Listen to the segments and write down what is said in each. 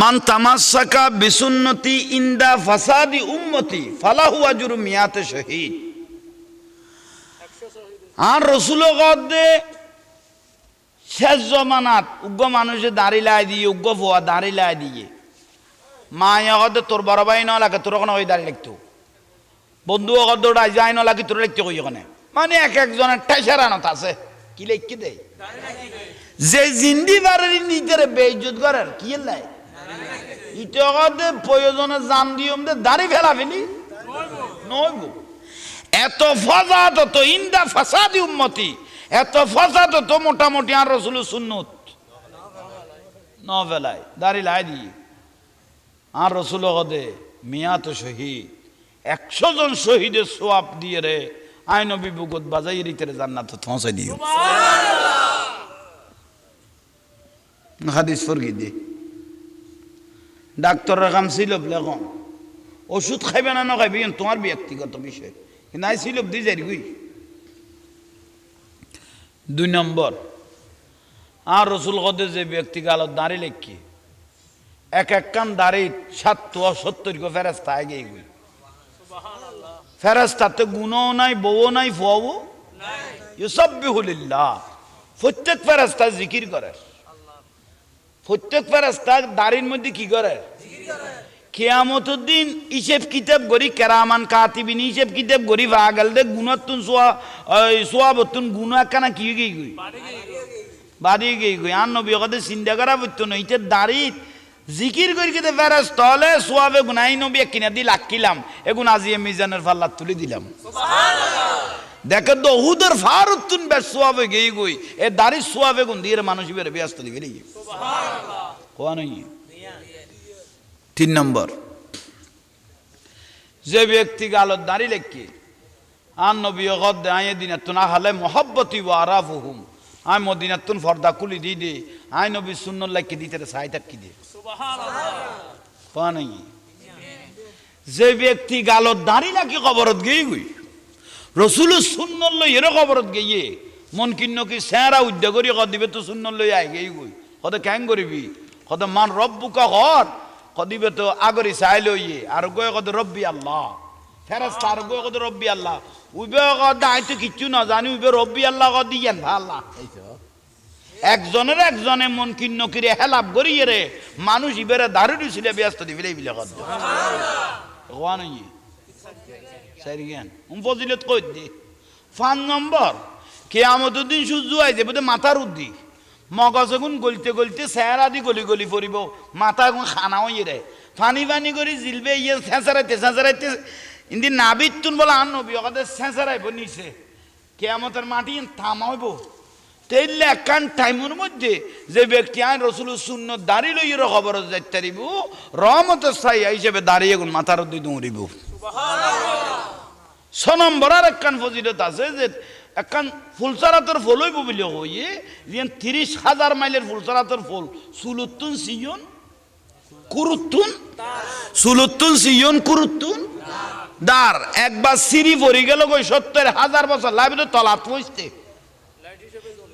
মান তামাসাকা বিসুন্নতি ইন্দা ফাসাদি উম্মতি, ফালাহু আজুর মিয়াতে শহীদ। আর রসুল গদ্দে শেষ জমানাত উগ্র মানুষে দাঁড়ি লাই দিয়ে, উগ্র ফোয়া দাঁড়ি লাই দিয়ে মা গদ্দে তোর বড় ভাই ন লাগে, তোর ওখানে ওই দাঁড়ি লাগতো বন্ধু গদ্দে ওটা যাই ন লাগে, তোর লিখতে কই ওখানে। মানে এক একজনের টেসারানত আছে। কি লিখি দেয় যে জিন্দি বাড়ির নিজের বেইজত করার, কি লাই? ইটকতে প্রয়োজনে জান দিয়ম দে দাড়ি ফেলা ফেলি নইব। এত ফজাত তো ইন্দা ফাসাদি উম্মতি এত ফজাত তো মোটামুটি আর রসুল সুন্নত। ন ফেলাই দাড়ি লাই দি। আর রসুল কদে মিয়া তো শহীদ একশো জন শহীদের সোয়াব দিয়ে রে আইন বিবুগত বাজাই রিতেরে জান্নাত পৌঁছাই দিও। হাদিস ফরগি দি। ডাক্তারের কাম সিলপ লেখন ওষুধ খাইবে না না খাইবে তোমার ব্যক্তিগত বিষয়। কিন্তু আই সিলপ দি যাই গুই দুই নম্বর আর রসুল কদে যে ব্যক্তি গালত দাঁড়িয়ে লেখি এক এক কান দাঁড়ি সাত সত্তর গো ফেরাস্তা আগে গুই ফেরাস্তাতে গুণও নাই বউও নাই ফুয়াবো ফুয়াও ইউসব্বিহুলিল্লাহ। প্রত্যেক ফেরাস্তা জিকির করে। প্রত্যেক ফেরাস্তা দাড়ির মধ্যে কি করে? কেয়ামতের দিন হিসেব কিতাব গরি কেরামান, কাতিবিন হিসেব কিতাব গরি ভাগাল দে গুণাতুন সোয়া সোয়া বতুন গুণ একখানা কি গই গই? বাড়ি গই গই। আর নবী কথা চিন্তা করা বলতো না এটা দাড়ি জিকির করি কেতে ফেরাস তলে সোয়াবে গুনাই নবী কিনা দি লাকিলাম এগুন আজিয়ে মিজানের ফাল্লা তুলে দিলাম। দেখে তো হুদের ফার উত্তুন বেশ সোয়াবে গেই গই। এ দাড়ি সোয়াবে গুন দিয়ে মানুষ বের ব্যস্ত কোয়া নই? তিন নম্বর। যে ব্যক্তি গালত দাঁড়ি লেখি আর নবী গদ আয় দিনাতুন আহালে মহব্বতি ও আরাফ হুম আয় মদিনাতুন ফর্দা কুলি দি দে। আয় নবী লেখি দিতে সাই থাকি দে। নই? যে ব্যক্তি গালত দাঁড়ি নাকি কবরত গেই গই রসুল সুন্নত লই এর খবরত গিয়ে মন কিন্ন কি স্যাঁরা উদ্যোগ করি কদ দিবে তো সুন্নত লই আই গেই গই কদে ক্যাং করিবি কদ মান রব্বুকা হর কদিবে তো আগরি চাই লইয়ে আর গয়ে কদ রব্বি আল্লাহ। ফেরাস তার গয়ে কদ রব্বি আল্লাহ। উবে কদ আই তো কিচ্ছু না জানি উবে রব্বি আল্লাহ কদ দিয়েন আল্লাহ একজনের একজনে মন কিন্ন কিরে হেলাপ করিয়ে রে। মানুষ ইবেরে দারু দিছিলে ব্যস্ত দিবিলে বিলে কদ হওয়া নই সারিগান উম ফজিলত কই দি? ফান নম্বর কেয়ামত দিন সূর্য আইছে বোধ মাথার উদ্দি মগজ গুণ গলতে গলতে চেহারা দি গলি গলি পড়িব। মাথা গুণ খানা হয়ে রে। ফানি ফানি করে জিলবে ইয়ে চেঁচারাইতে চেঁচারাইতে ইন্দি নাবিত তুন বলে আন নবী ওখানে চেঁচারাইব নিচে। কেয়ামতের মাটি থামাইব তেইলে একখান টাইমের মধ্যে যে ব্যক্তি আইন রসুল শূন্য দাঁড়ি লইয়ের খবর যাইতে দিব রহমতের সাই হিসেবে দাঁড়িয়ে গুণ মাথার উদ্দি দৌড়িব। ছ নম্বর আর একখান ফজিলত আছে যে একখান ফুলসারাতর ফুল হইব বলে কইয়ে যে তিরিশ হাজার মাইলের ফুলসারাতর ফুল সুলুত্তুন সিয়ন কুরুত্তুন সুলুত্তুন সিয়ন কুরুত্তুন দার। একবার সিঁড়ি পড়ি গেল কই সত্তর হাজার বছর তো তলাত পৌঁছতে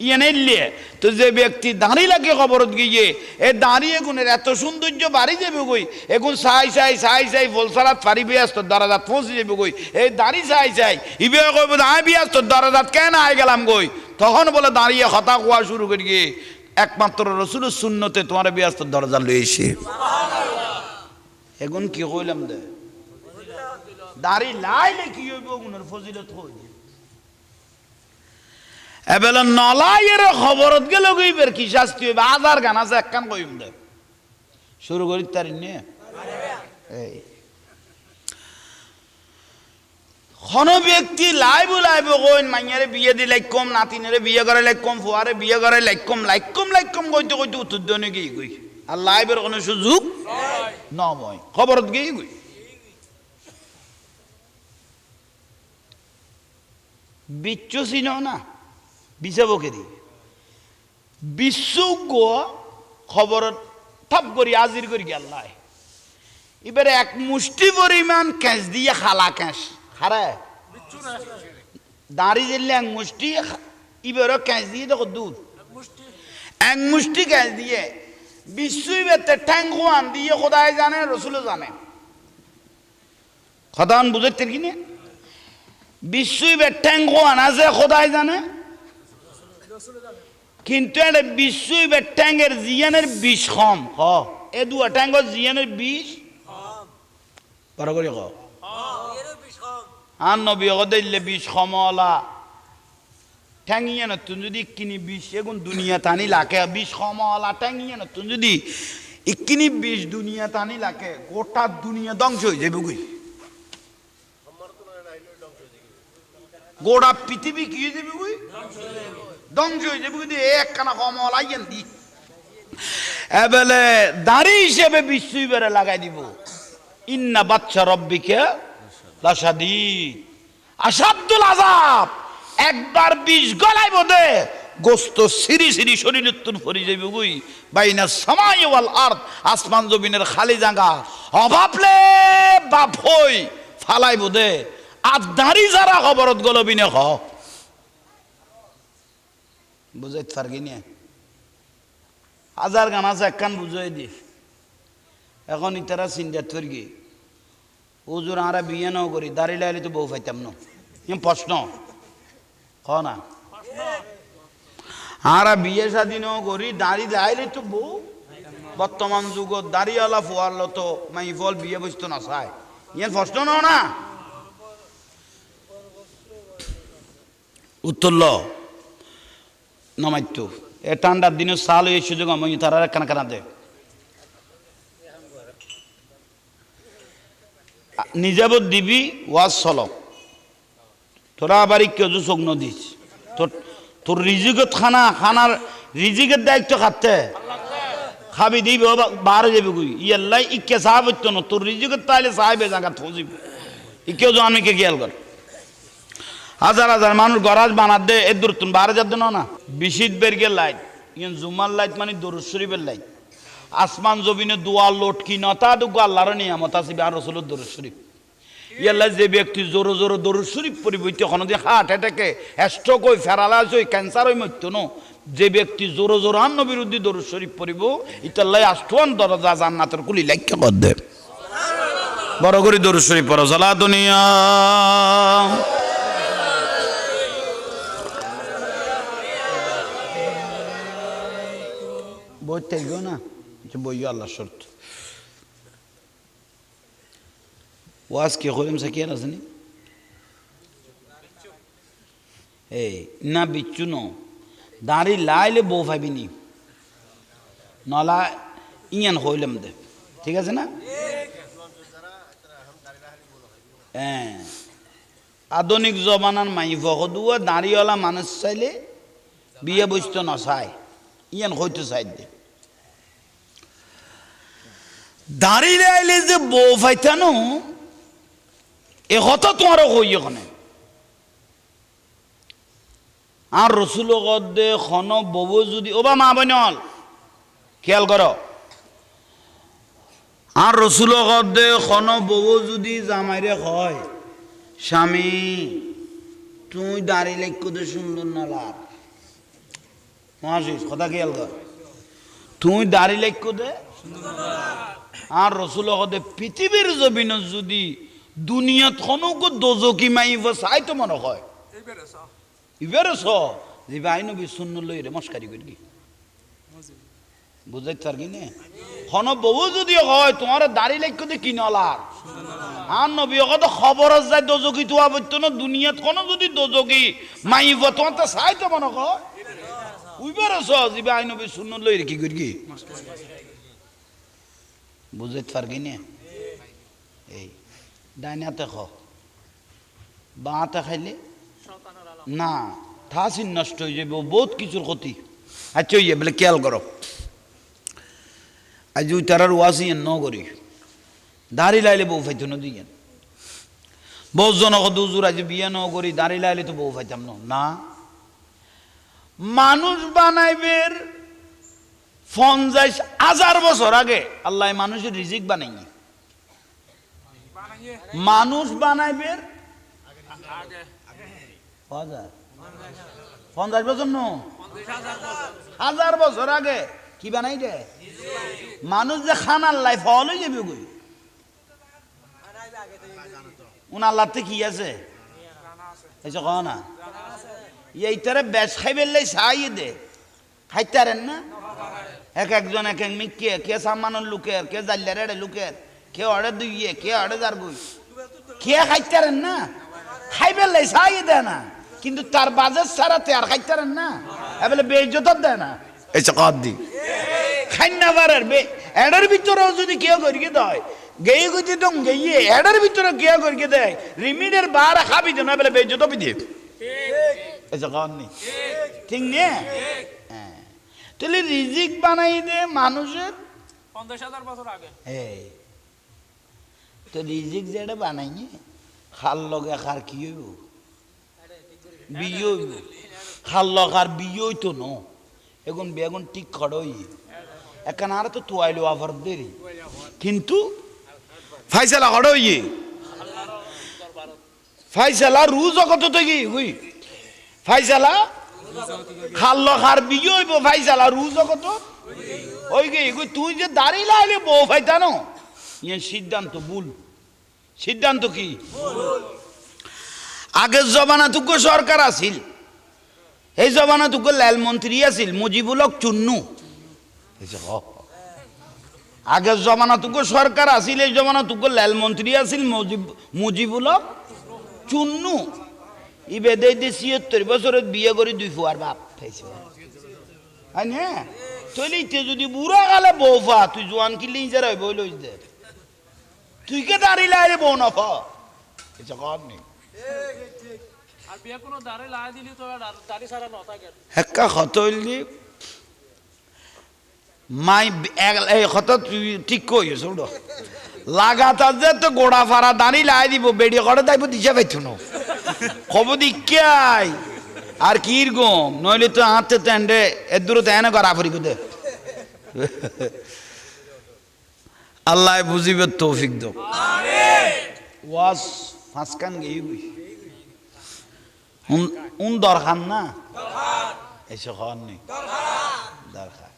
ইয়ে তো যে ব্যক্তি দাঁড়ি লাগে খবরত গিয়ে, এ দাঁড়িয়ে গুণের এত সৌন্দর্য বাড়ি যাবে গই এখন সাই সাই সাই সাই ফলসারাত ফারি বিয়াস তোর দরাজাত পৌঁছে যাবে গই এই দাঁড়ি সাই সাই, ইবে কইব আয় বিয়াস তোর দরাজাত কেন আয় গেলাম গই তখন বলে দাঁড়িয়ে হতা কোয়া শুরু করি গিয়ে, একমাত্র রসুল শূন্যতে তোমার বিয়াস তোর দরজা লইছে এখন কি কইলাম দে? দাঁড়ি লাইলে কি হইব গুণের ফজিলত হই এবেলে নলাইয়ের খবরত গেল গইবের কি শাস্তি হইবে? আধার গান আছে একখান কইম দে। শুরু করি তার নিয়ে এই। খন ব্যক্তি লাইব লাইব কইন, মাইয়ারে বিয়ে দি লাইক কম, নাতিনেরে বিয়ে করে লাইক কম, ফুয়ারে বিয়ে করে লাইক কম লাইক কম লাইক কম, কইতে কইতে উত্তর দিও গই গই আর লাইবের কোনো সুযোগ নয়। খবরত গই গই বিচ্ছু চিন না? বিচাবকে দি বিশ্বজ্ঞ খবরত থাপ করি আজির করি গেল্লাই এবারে এক মুষ্টি পরিমাণ ক্যাশ দিয়ে খালা ক্যাশ খারায় দাঁড়ি দিলে এক মুষ্টি এবারও ক্যাশ দিয়ে দেখো দুধ। এক মুষ্টি ক্যাশ দিয়ে। বিশ্বই বেতে ঠ্যাং খোয়ান দিয়ে খোদায় জানে রসুলও জানে। খদান বুঝাইতে কি না বিশ্বই বে ঠ্যাং খোয়ান আছে খোদায় জানে। কিন্তু এটা বিশ্বই বে ট্যাঙ্গের জিয়ানের বিষ কম ক এ দুয়া ট্যাঙ্গর জিয়ানের বিষ? বড় করে আর নবী দিলে বিষ কমলা ঠ্যাঙ্গিয়ে না তুই যদি কিনি বিষ এগুন দুনিয়া টানি লাখে। বিষ কমলা ঠ্যাঙ্গিয়ে না তুই যদি ইকিনি বিষ দুনিয়া টানি লাখে গোটা দুনিয়া ধ্বংস হয়ে যাবে বুঝি গোটা পৃথিবী কি হয়ে যাবে বুঝি ধ্বংস হয়ে যাবে, কিন্তু একখানা কমলা আইয়েন দি। এবেলে দাড়ি হিসেবে বিশ্বই বেড়ে লাগাই দিব। ইন্না বাচ্চা রব্বিকে লাসাদি আসাদুল আজাব একবার বিষ গলাই বোধে গোস্ত সিরি সিরি শরীর তুন ফরি যাইবে গুই বাইনা সময় ওয়াল আর্থ আসমান জমিনের খালি জায়গা। অভাবলে বাপ হই, ফালাই বোধে আর দাড়ি যারা খবরত গলবিনে হ বুঝাইতে পারগি নিয়ে হাজার গান আছে, একখান বুঝাই দি। এখন ইতারা চিন্তা থরগি ওজোর আরা বিয়ে নাও করি দাঁড়িয়ে লাইলে তো বউ পাইতাম না? প্রশ্ন। ক না? আরা বিয়ে শাদি নাও করি, দাঁড়ি লাইলে তো বউ বর্তমান যুগত দাঁড়িয়েলা ফুয়ার তো মাই ফল বিয়ে বসতো না চাই। ইয়ে প্রশ্ন নাও না? উত্তর নমাইতো। এ ঠান্ডার দিনে সাল এই সুযোগ আমি তারা কানা কানা দে নিজাবত দিবি ওয়াজ চল তোরা আবার কেউ চোখ নদিস তোর তোর রিজিকত খানা, খানার রিজিকের দায়িত্ব খাতে খাবি, দিবি বারে যাবি গুই ইয়াল্লাই ইকে সাহাব তোর রিজিকত তাইলে সাহেবে জায়গা ইকেও আমি কে খেয়াল কর। হাজার হাজার মানুষ গরাজ বানাত দে, এ দূর তুমি বারো যার না? বিশিত বেরগের লাইট ইন জুমার লাইট মানে দরুদ শরীফের লাইট। আসমান জমিনে দুয়ার লটকি, নতা দুগো আল্লাহর নিয়ামত আছে আর রসুলের দরুদ শরীফ। ইয়াল্লা যে ব্যক্তি জোরো জোরো দরুদ শরীফ পরিবর্তে কোনো দিয়ে হার্ট অ্যাটাকে স্ট্রোক হই ফেরালাস হই ক্যান্সার হই মরতো ন। যে ব্যক্তি জোরো জোরো আন্ন বিরোধী দরুদ শরীফ পরিব ইতাল্লাই আষ্টন দরজা জান্নাতের কুলি লাইক্য কর দে। বড় করে দরুদ শরীফ পড়ো সালা দুনিয়া। বই থাকবেও না যে বইও আল্লাহ শর্ত ওয়াজ কে করিম সাকিয়ার আসেনি এই না বিচ্ছু ন দাঁড়ি লাইলে বউ ভাবিনি নলা ইয়ান হইলাম দে ঠিক আছে না হ্যাঁ আধুনিক জমানার মাই ভগদুয়া দাঁড়িওয়ালা মানুষ চাইলে বিয়ে বসতে নচায় ইয়ান হইতে চাই দে দাঁড়িয়ে আইলে যে বউ ফাইতানো এ কথা তোমার হই এখানে আর রসুল গদ্দে খন বউ যদি ওবা মা বনল খেয়াল কর। আর রসুল গদ্দে খন বউ যদি জামাইরে হয় স্বামী, তুই দাঁড়িয়ে লেখ সুন্দর না লাভ মহাশিস কথা খেয়াল কর। তুই দাঁড়ি লেখ দে আর রসুল হদে পৃথিবীর জমিন যদি দুনিয়াত খনক দোজকি মাইব চাই তো মনে হয়। ইবারে স যে ভাই নবী শূন্য লই রে মস্কারি করি কি বুঝাইতে পারবি না? খন বউ যদি হয় তোমার দাড়ি লেখ দে কি নলার আর নবী কত খবর যায় দোজকি তোয়া বইতো না দুনিয়াত কোন যদি দোজকি মাইব তোমার তো চাই তো মনে হয়। উইবার আস জিবে আই নবী লই রে কি করি কি? বুঝাইতে পারবি না? এই ডাইনাতে খ। বাঁতে খাইলে? না, ঠাসিন নষ্ট হয়ে যাবে বহুত কিছুর ক্ষতি। আচ্ছা ইয়ে বলে খেয়াল করো। আজ ওই তারার ওয়াসি ন করি। দাড়ি লাইলে বউ ফাইতো না দিয়ে বহুত জন দুজুর আজ বিয়ে ন করি, দাড়ি লাইলে তো বউ ফাইতাম না। মানুষ বানাইবের পঞ্চাশ হাজার বছর আগে আল্লাহ মানুষের রিজিক বানাইনি। মানুষ বানাইবের হাজার। পঞ্চাশ বছর নো। হাজার বছর আগে কি বানাই দে মানুষ যে খানার লাই ফল হয়ে যাবে গই উন আল্লাহতে কি আছে? এসে কহ না। এইটারে বেশ খাই বেললে সাই দে। খাইতারেন না? এক একজন এক এক মিকে কে সামানের লুকের কে জাল্লার এড়ে লুকের কে অড়ে দুইয়ে কে অড়ে যার বই কে খাইতারেন না? খাই বেললে সাই দে না। কিন্তু তার বাজার ছাড়াতে আর খাইতারেন না। এবেলে বেজত দেয় না। এসে কদ দি। খাই না পারার বে। এডার ভিতরেও যদি কেউ করিকে দেয় গেয়ে গুজি দম গেয়ে এডার ভিতরে কেউ করিকে দেয় রিমিডের বার খাবি তো না বেলে বেজত দিয়ে এসে কদ নি ঠিক নে? হ্যাঁ। তাহলে রিজিক বানাই দে মানুষের। পঞ্চাশ হাজার বছর আগে। এই তো রিজিক যেটা বানাইনি খাল লগে খার কি হইব? বিয়ে হইব। খাল লগার বিয়ে হইতো ন। এখন বেগুন ঠিক খড়ই এখন আর তো তোয়াইলো আবার দেরি। কিন্তু ফাইসালা খড়ই ফাইসালা রুজ কত থেকে গুই ফাইসালা খাল লগার বিয়ে হইব ফাইসালা রুজ কত ওই গে তুই যে দাঁড়িয়ে লাইলে বউ ফাইতানো ইয়ে সিদ্ধান্ত, ভুল। সিদ্ধান্ত কি? আগের জমানা তুকো সরকার আছিল। এই জমানা তুকো লাল মন্ত্রী আছিল মুজিবুলক চুন্নু। আগের জমানা তুকো সরকার আছিল, এই জমানা তুকো লাল মন্ত্রী আছিল মুজিব মুজিবুলক চুন্নু। ইবে দেই দে ছিয়ত্তর বিয়ে কৰি দুই ফুয়ার বাপ খাইছে হয় না? তইলে যদি বুড়া গালে বউ ফা, তুই জোয়ান কিনলে ইজার বই লইস দে? তুই কে দাঁড়িয়ে আরে বউ না। ফা কিছু কর দাঁড়ে দাড়ি মাই তুই ঠিক লাগাতার যে তো গোড়া ফাড়া দাঁড়িয়ে লাই দিব বেড়ি করে তাইব দিশা পাইতো না খবর আর কির গম? নইলে তো হাতে তেন্ডে এর দূরে তেনে করা ফুরিব দে আল্লাহ বুঝিবে তৌফিক দো ওয়াজ ফাঁসকান গেই বই। উন- দরকার না? এসে খাওয়ার নেই দরকার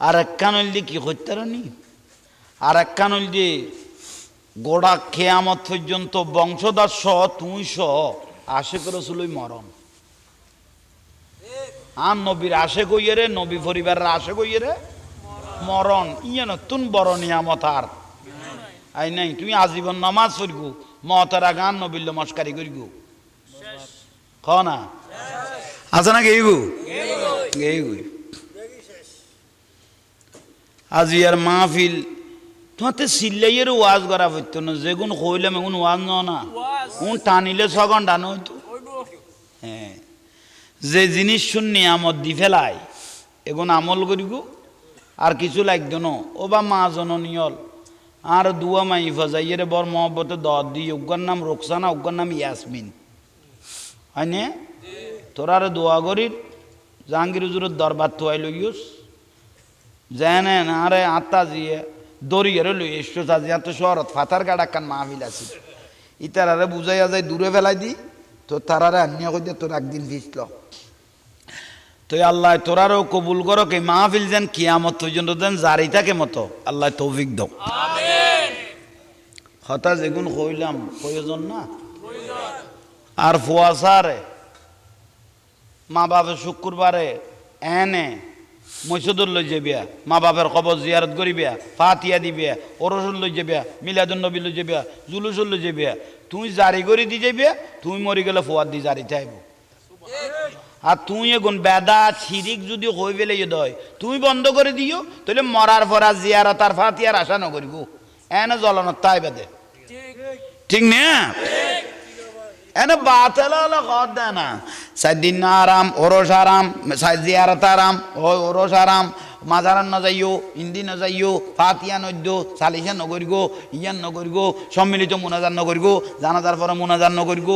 আর এক কানল দিয়ে কি করতে নি? আর এক কানল দিয়ে গোড়া খেয়ামত পর্যন্ত বংশধর সহ তুই সহ আশে করেছিল ওই মরণ। আর নবীর আশে কইয়ে রে নবী পরিবারের আশে কইয়ে রে মরণ। ইয়ে নতুন বড় নিয়ামত আর। আই নাই তুমি আজীবন নামাজ পড়গু মহতারা গান নবিল্ল মস্কারি করিগু। খ না? আছে না গেইগু গেইগু আজি আর মাহফিল তোমাতে সিল্লাইয়ের ওয়াজ করা হইতো না। যেগুন কইলাম এগুন ওয়াজ ন না। উন টানিলে ছগন টানো হইতো। হ্যাঁ। যে জিনিস শুন নিয়ামত দি ফেলাই এগুন আমল করিব আর কিছু লাগতো ন। ও বা মা জননিয়ল আর দুয়া মাই ফজাইয়ের বর মহব্বতে দর দি উগ্গার নাম রোকসানা উগ্গার নাম ইয়াসমিন। হয় নে? হয়নে তোরার দোয়া করির জাহাঙ্গীর হুজুরের দরবার তোয়াই লইস জেনে আরে আত্মা জিয়ে। দরিয়ারে লই এসছো সাজি এত শহরত ফাতার গাড়া কান মাহফিল আছে। ইতারারে বুঝাইয়া যায় দূরে ফেলাই দি তো তারারে আনিয়া কই তোর একদিন ভিজল। তো আল্লাহ তোরারও কবুল করো কে মাহফিল যেন কিয়ামত পর্যন্ত দেন জারি থাকে মতো আল্লাহ তৌফিক দাও। হতা যেগুন কইলাম প্রয়োজন না? আর ফুয়াশারে মা বাপে শুক্রবারে এনে মৈসুদুর লই যাবিয়া মা বাপের কবর জিয়ারত করিবিয়া ফাতিয়া দিবিয়া ওরসুল লই যাবিয়া মিলাদুন নবী লই যাবিয়া জুলুসুল লই যাবিয়া তুই জারি করে দি যাবিয়া তুই মরি গেলে ফুয়ার দি জারি চাইব। আর তুই এখন বেদা ছিরিক যদি হই পেলে দয় তুই বন্ধ করে দিও তাহলে মরার পরা জিয়ারত আর ফাতিয়ার আশা নকরিব। এনে জ্বলনত তাই বেদে। ঠিক না? এনে বাতেল হলো কদ দেয় না। সাইদিন না আরাম ওরস আরাম সাই জিয়ারত আরাম ও ওরস আরাম মাজারান ন যাইও ইন্দি ন যাইও ফাতিয়া নদ্য সালিসা নগরিগ ইয়ান নগরিগ সম্মিলিত মুনাজার নগরিগ জানাজার পরে মুনাজার নগরিগ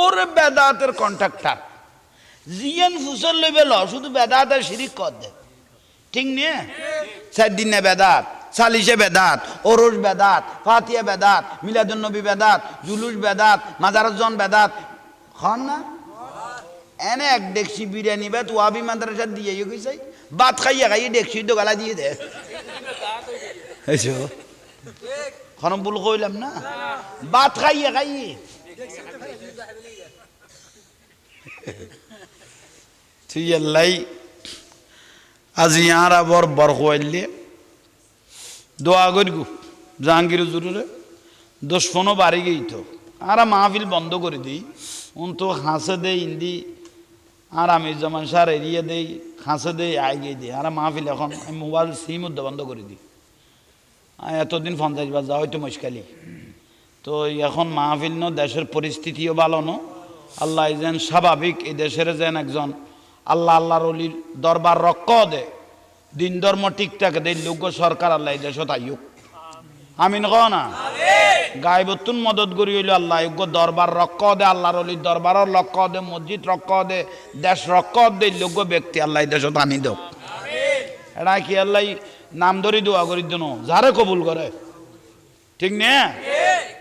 ওরে বেদাতের কন্ট্রাক্টার জিয়ান ফুসল লইবে ল শুধু বেদাতের শিরিক কর দে? ঠিক নিয়ে চার দিনে বেদাত? সালিশে বেদাত, ওরস বেদাত ফাতিয়া বেদাত, মিলাদুন্নবী বেদাত, জুলুস বেদাত মাজারজন বেদাত। হন না? এনে এক ডেকসি বিরিয়ানি বা তোয়াবি মাদ্রাসা দিয়ে ইয়ে কইসাই ভাত খাইয়া খাইয়ে ডেকসি গালা দিয়ে দে। খনম ভুল কইলাম না? ভাত খাইয়ে খাইয়ে। তুই আল্লাই আজি ইয়ার আবার বর খোয়াইলে দোয়া করিগু জাহাঙ্গীর জরুরে। দশ ফোনও বাড়ি গেই তো আর মাহফিল বন্ধ করে দিই। তো হাসে দেই, ইন্দি। আর আমি জামান সার এরিয়ে দেই হাসে দেই, আই গিয়ে দিই। আর মাহফিল এখন আমি মোবাইল সিম উদ্দা বন্ধ করে দিই। এতদিন পঞ্চাশ বার যা হয়তো মুশকালি তো এখন মাহফিল ন, দেশের পরিস্থিতিও ভালো ন। আল্লাহ যেন স্বাভাবিক, এই দেশের যেন একজন আল্লাহ আল্লাহর অলির দরবার রক্ষ দে। দিন ধর্ম ঠিকঠাক দেয় লোক সরকার আল্লাহ দেশত আইয়ুক আমিন কও না? গায়বতুন মদত করি হইল আল্লাহ যোগ্য দরবার রক্ষ দে আল্লাহর অলি দরবারও লক্ষ দে মসজিদ রক্ষ দে দেশ রক্ষ দে যোগ্য ব্যক্তি আল্লাহ দেশত আনি দেও। এটা কি আল্লাহ নাম ধরি দোয়া করি দিন যারে কবুল করে। ঠিক নে?